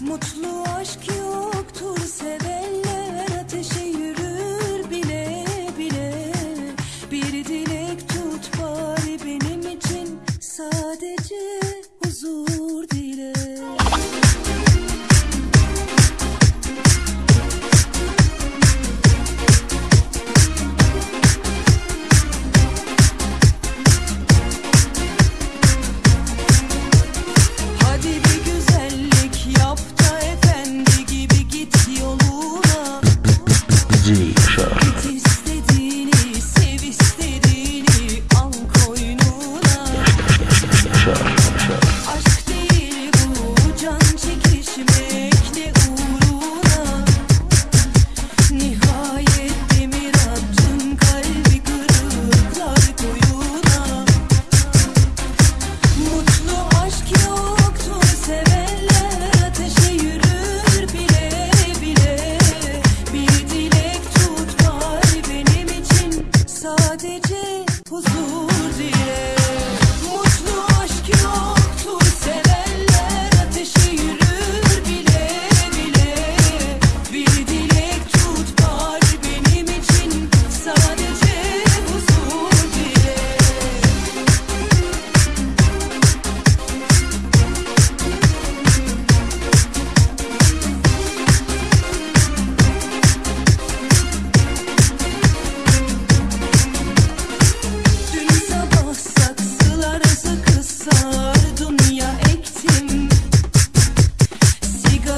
Mutlu aşk yoktur sevenlere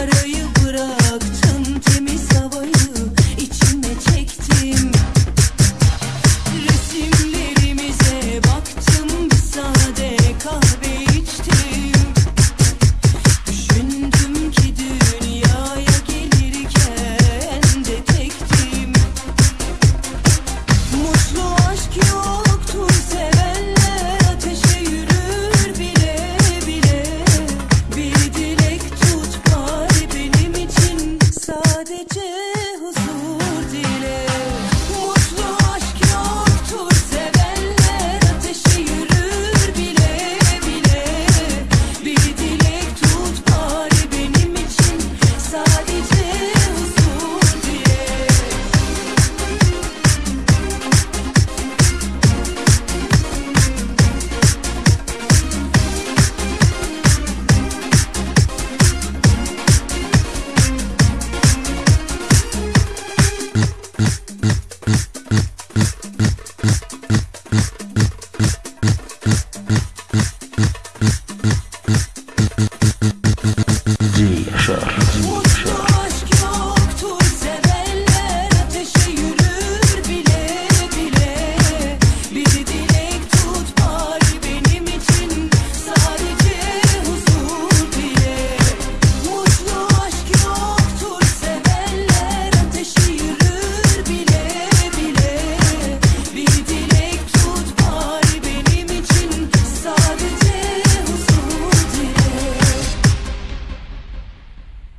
do you